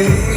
Yeah.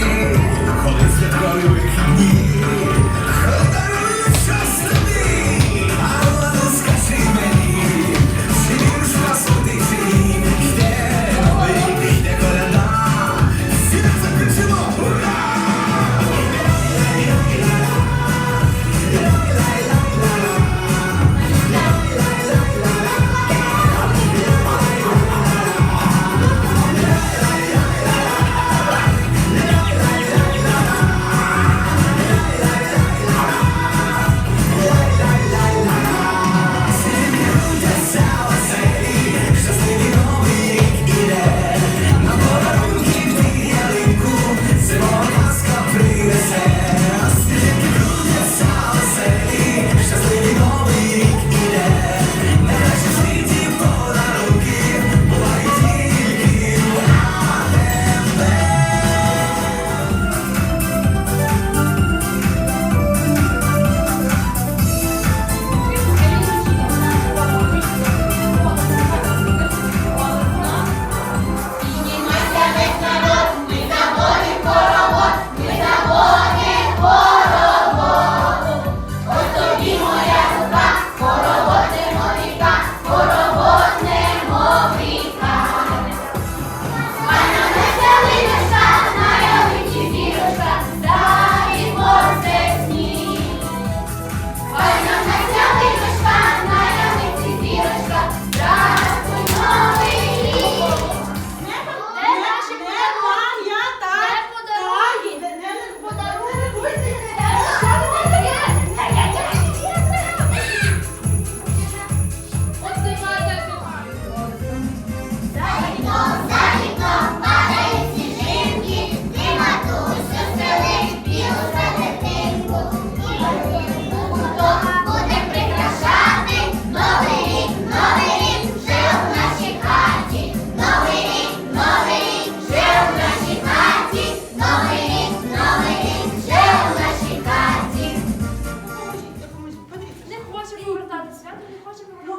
може? Ну,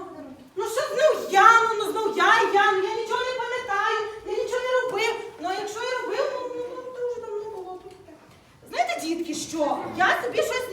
ну що ну я, ну, ну знов я я, ну я нічого не пам'ятаю, я нічого не робив. Ну якщо я робив, ну, ну дуже давно було. Знаєте, дітки, що? Я собі щось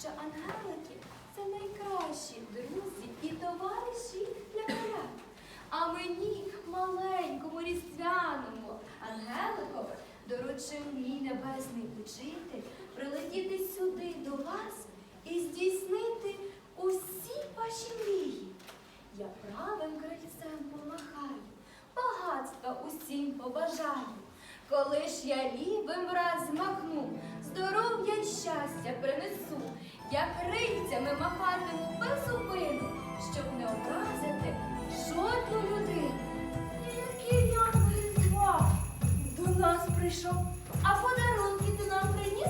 що ангелики це найкращі друзі і товариші для коня. А мені, маленькому різдвяному ангелику, доручив мій небесний учитель прилетіти сюди до вас і здійснити усі ваші мрії. Я правим крильцем помахаю, багатства усім побажаю. Коли ж я лівим раз змахну, здоров'я й щастя принесу. Я крильцями махатиму безупину, щоб не образити жодну людину. Який я два до нас прийшов, а подарунки ти нам приніс?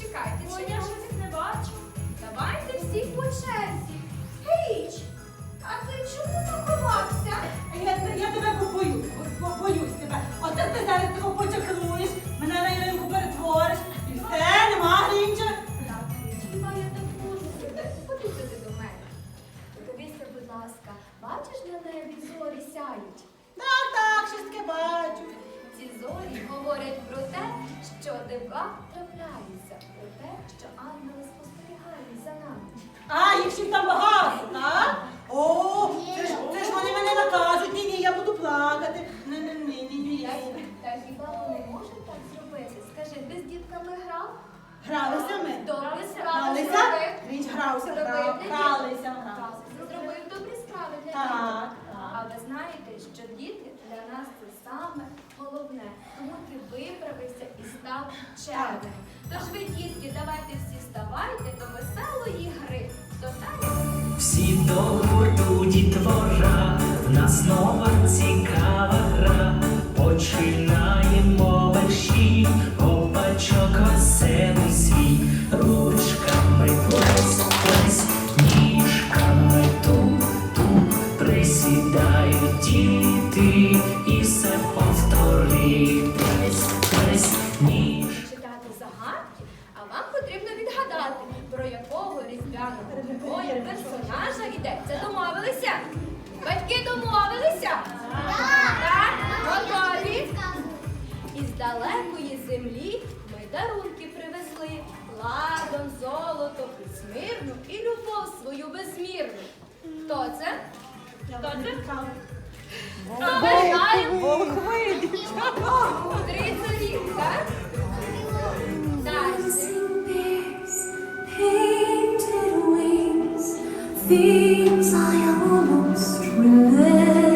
Чекайте, О, я щось не бачу. Давайте всіх по черзі. вкралися. Зробив добрі справи для дітей. А ви знаєте, що діти для нас це саме головне. Тому ти виправився і став червим. Тож ви, дітки, давайте всі ставайте до веселої гри. До всі до гурту дітвора, в нас нова цікава гра. Почина. далекої землі ми дарунки привезли ладом, золото, смирну і любов свою безмірну. Хто це? Хто це? Повертаємо три царі, так? Things I almost remember.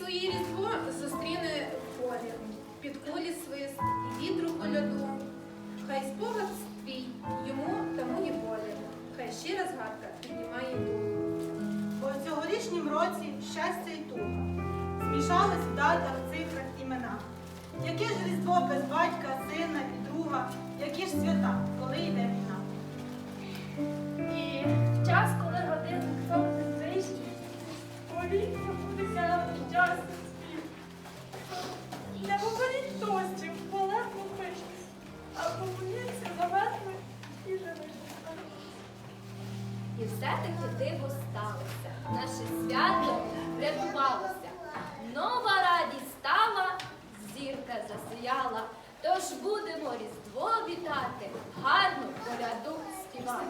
Своє різдво зустріне полі, під кулі свист і вітру коляду. Хай спогад твій йому тому ні болі, хай щира згадка піднімає дух. В цьогорічнім році щастя і туга змішались в датах, цифрах, іменах. Яке ж різдво без батька, сина і друга, які ж свята, коли йде війна? Тож будемо різдво вітати, гарну поряду співати.